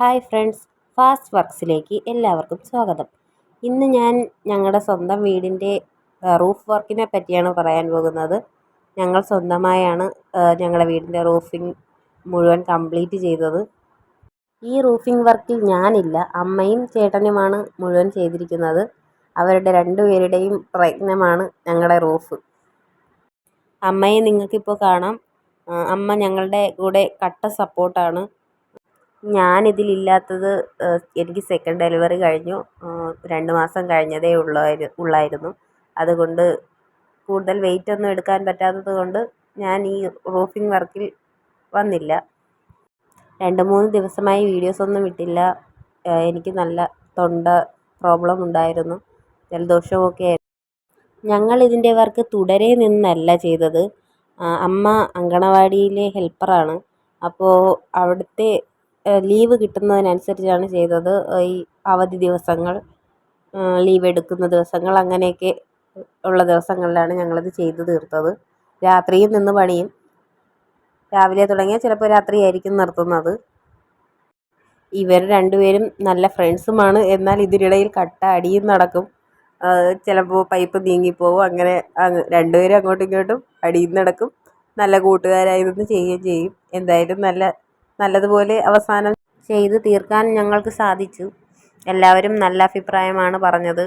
Hi friends fast വർക്ക്സിലേക്ക് എല്ലാവർക്കും സ്വാഗതം. ഇന്ന് ഞാൻ ഞങ്ങളുടെ സ്വന്തം വീടിന്റെ റൂഫ് വർക്കിനെ പറ്റിയാണ് പറയാൻ പോകുന്നത്. ഞങ്ങൾ സ്വന്തമായാണ് ഞങ്ങളുടെ വീടിന്റെ റൂഫിംഗ് മുഴുവൻ കംപ്ലീറ്റ് ചെയ്തത്. ഈ റൂഫിംഗ് വർക്കിൽ ഞാനില്ല അമ്മയും ചേട്ടനുമാണ് മുഴുവൻ ചെയ്തിരിക്കുന്നത്. അവരുടെ രണ്ടുപേരുടെയും പ്രയത്നമാണ് ഞങ്ങളുടെ റൂഫ്. അമ്മയെ നിങ്ങൾക്കിപ്പോൾ കാണാം. അമ്മ ഞങ്ങളുടെ കൂടെ കട്ട സപ്പോർട്ടാണ്. ഞാനിതിലില്ലാത്തത് എനിക്ക് സെക്കൻഡ് ഡെലിവറി കഴിഞ്ഞു. രണ്ട് മാസം കഴിഞ്ഞതേ ഉള്ളായിരു ഉള്ളായിരുന്നു. അതുകൊണ്ട് കൂടുതൽ വെയിറ്റ് ഒന്നും എടുക്കാൻ പറ്റാത്തത് കൊണ്ട് ഞാൻ ഈ റൂഫിംഗ് വർക്കിൽ വന്നില്ല. രണ്ട് മൂന്ന് ദിവസമായി വീഡിയോസ് ഒന്നും ഇട്ടില്ല. എനിക്ക് നല്ല തൊണ്ട പ്രോബ്ലം ഉണ്ടായിരുന്നു. ജലദോഷമൊക്കെ ഞങ്ങൾ ഇതിന്റെ വർക്ക് തുടരെ നിന്നല്ല ചെയ്തത്. അമ്മ അങ്കണവാടിയിലെ ഹെൽപ്പറാണ് അപ്പോൾ അവിടുത്തെ ലീവ് കിട്ടുന്നതിനനുസരിച്ചാണ് ചെയ്തത്. ഈ അവധി ദിവസങ്ങൾ ലീവ് എടുക്കുന്ന ദിവസങ്ങൾ അങ്ങനെയൊക്കെ ഉള്ള ദിവസങ്ങളിലാണ് ഞങ്ങളിത് ചെയ്ത് തീർത്തത്. രാത്രിയും നിന്ന് പണിയും രാവിലെ തുടങ്ങിയാൽ ചിലപ്പോൾ രാത്രിയായിരിക്കും നിർത്തുന്നത്. ഇവർ രണ്ടുപേരും നല്ല ഫ്രണ്ട്സുമാണ്. എന്നാൽ ഇതിനിടയിൽ കട്ട അടിയും നടക്കും ചിലപ്പോൾ പൈപ്പ് നീങ്ങിപ്പോവും. അങ്ങനെ രണ്ടുപേരും അങ്ങോട്ടും ഇങ്ങോട്ടും അടിയും നടക്കും. നല്ല കൂട്ടുകാരായി നിന്ന് ചെയ്യുകയും ചെയ്യും. എന്തായാലും നല്ല നല്ലതുപോലെ അവസാനം ചെയ്ത് തീർക്കാൻ ഞങ്ങൾക്ക് സാധിച്ചു. എല്ലാവരും നല്ല അഭിപ്രായമാണ് പറഞ്ഞത്.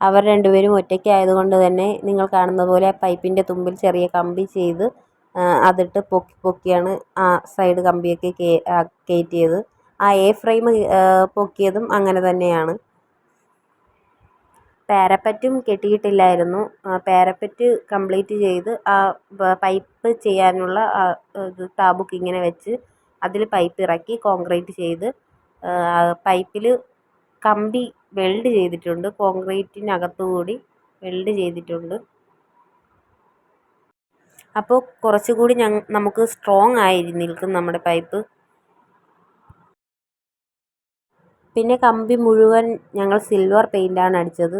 അവർ രണ്ടുപേരും ഒറ്റയ്ക്കായതുകൊണ്ട് തന്നെ നിങ്ങൾ കാണുന്ന പോലെ പൈപ്പിന്റെ തുമ്പിൽ ചെറിയ കമ്പി ചെയ്ത് അതിട്ട് പൊക്കി പൊക്കിയാണ് ആ സൈഡ് കമ്പിയൊക്കെ കയറ്റിയത്. ആ എ ഫ്രെയിം പൊക്കിയതും അങ്ങനെ തന്നെയാണ്. പാരപ്പറ്റും കെട്ടിയിട്ടില്ലായിരുന്നു. പാരപ്പറ്റ് കംപ്ലീറ്റ് ചെയ്ത് ആ പൈപ്പ് ചെയ്യാനുള്ള ആ ഇത് താബുക്ക് ഇങ്ങനെ വെച്ച് അതിൽ പൈപ്പ് ഇറക്കി കോൺക്രീറ്റ് ചെയ്ത് പൈപ്പിൽ കമ്പി വെൽഡ് ചെയ്തിട്ടുണ്ട്. കോൺക്രീറ്റിനകത്തുകൂടി വെൽഡ് ചെയ്തിട്ടുണ്ട്. അപ്പോൾ കുറച്ചുകൂടി നമുക്ക് സ്ട്രോങ് ആയി നിൽക്കും നമ്മുടെ പൈപ്പ്. പിന്നെ കമ്പി മുഴുവൻ ഞങ്ങൾ സിൽവർ പെയിന്റാണ് അടിച്ചത്.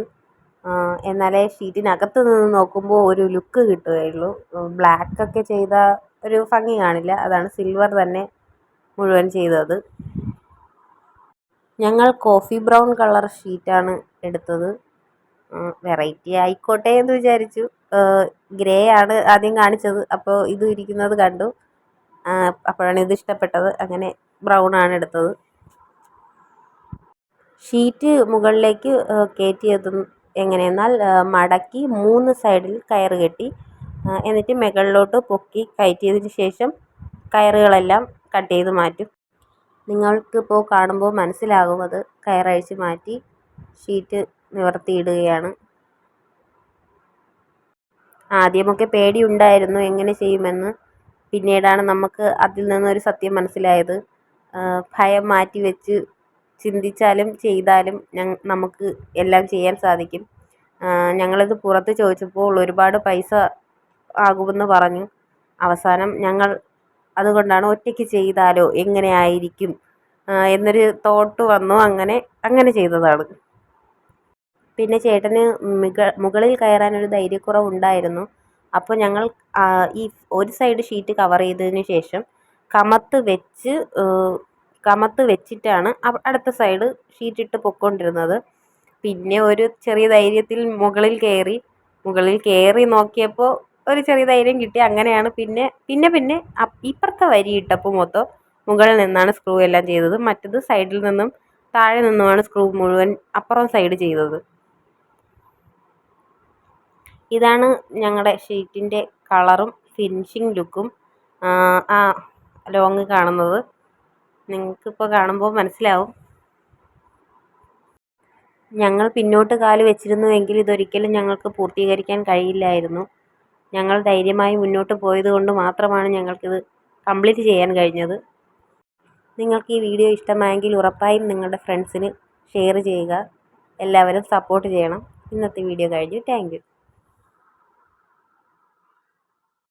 എന്നാലേ ഷീറ്റിനകത്ത് നിന്ന് നോക്കുമ്പോൾ ഒരു ലുക്ക് കിട്ടുകയുള്ളൂ. ബ്ലാക്കൊക്കെ ചെയ്ത ഒരു ഭംഗി കാണില്ല. അതാണ് സിൽവർ തന്നെ മുഴുവൻ ചെയ്തത്. ഞങ്ങൾ കോഫി ബ്രൗൺ കളർ ഷീറ്റാണ് എടുത്തത്. വെറൈറ്റി ആയിക്കോട്ടെ എന്ന് വിചാരിച്ചു. ഗ്രേ ആണ് ആദ്യം കാണിച്ചത്. അപ്പോൾ ഇത് ഇരിക്കുന്നത് കണ്ടു. അപ്പോഴാണ് ഇത് ഇഷ്ടപ്പെട്ടത്. അങ്ങനെ ബ്രൗൺ ആണ് എടുത്തത്. ഷീറ്റ് മുകളിലേക്ക് കയറ്റിയതും എങ്ങനെയെന്നാൽ മടക്കി മൂന്ന് സൈഡിൽ കയറ് കെട്ടി എന്നിട്ട് മുകളിലോട്ട് പൊക്കി കയറ്റിയതിന് ശേഷം കയറുകളെല്ലാം കട്ട് ചെയ്ത് മാറ്റും. നിങ്ങൾക്കിപ്പോൾ കാണുമ്പോൾ മനസ്സിലാകും അത് കയറഴിച്ച് മാറ്റി ഷീറ്റ് നിവർത്തിയിടുകയാണ്. ആദ്യമൊക്കെ പേടിയുണ്ടായിരുന്നു എങ്ങനെ ചെയ്യുമെന്ന്. പിന്നീടാണ് നമുക്ക് അതിൽ നിന്നൊരു സത്യം മനസ്സിലായത്. ഭയം മാറ്റി വെച്ച് ചിന്തിച്ചാലും ചെയ്താലും നമുക്ക് എല്ലാം ചെയ്യാൻ സാധിക്കും. ഞങ്ങളിത് പുറത്ത് ചോദിച്ചപ്പോൾ ഒരുപാട് പൈസ ആകുമെന്ന് പറഞ്ഞു. അവസാനം ഞങ്ങൾ അതുകൊണ്ടാണ് ഒറ്റയ്ക്ക് ചെയ്താലോ എങ്ങനെ ആയിരിക്കും എന്നൊരു തോട്ട് വന്നു. അങ്ങനെ അങ്ങനെ ചെയ്തതാണ്. പിന്നെ ചേട്ടന് മുകളിൽ കയറാനൊരു ധൈര്യക്കുറവുണ്ടായിരുന്നു. അപ്പോൾ ഞങ്ങൾ ഈ ഒരു സൈഡ് ഷീറ്റ് കവർ ചെയ്തതിന് ശേഷം കമത്ത് വെച്ച് കമത്ത് വെച്ചിട്ടാണ് അടുത്ത സൈഡ് ഷീറ്റിട്ട് പൊക്കോണ്ടിരുന്നത്. പിന്നെ ഒരു ചെറിയ ധൈര്യത്തിൽ മുകളിൽ കയറി മുകളിൽ കയറി നോക്കിയപ്പോൾ ഒരു ചെറിയ ധൈര്യം കിട്ടി. അങ്ങനെയാണ് പിന്നെ പിന്നെ പിന്നെ ഇപ്പുറത്തെ വരി ഇട്ടപ്പോൾ മൊത്തം മുകളിൽ നിന്നാണ് സ്ക്രൂ എല്ലാം ചെയ്തത്. മറ്റത് സൈഡിൽ നിന്നും താഴെ നിന്നുമാണ് സ്ക്രൂ മുഴുവൻ അപ്പുറം സൈഡ് ചെയ്തത്. ഇതാണ് ഞങ്ങളുടെ ഷീറ്റിന്റെ കളറും ഫിനിഷിംഗ് ലുക്കും ആ ലോങ് കാണുന്നത്. നിങ്ങൾക്കിപ്പോൾ കാണുമ്പോൾ മനസ്സിലാവും. ഞങ്ങൾ പിന്നോട്ട് കാൽ വെച്ചിരുന്നുവെങ്കിൽ ഇതൊരിക്കലും ഞങ്ങൾക്ക് പൂർത്തീകരിക്കാൻ കഴിയില്ലായിരുന്നു. ഞങ്ങൾ ധൈര്യമായി മുന്നോട്ട് പോയതുകൊണ്ട് മാത്രമാണ് ഞങ്ങൾക്കിത് കംപ്ലീറ്റ് ചെയ്യാൻ കഴിഞ്ഞത്. നിങ്ങൾക്ക് ഈ വീഡിയോ ഇഷ്ടമായെങ്കിൽ ഉറപ്പായും നിങ്ങളുടെ ഫ്രണ്ട്സിന് ഷെയർ ചെയ്യുക. എല്ലാവരും സപ്പോർട്ട് ചെയ്യണം. ഇന്നത്തെ വീഡിയോ കഴിഞ്ഞു. താങ്ക്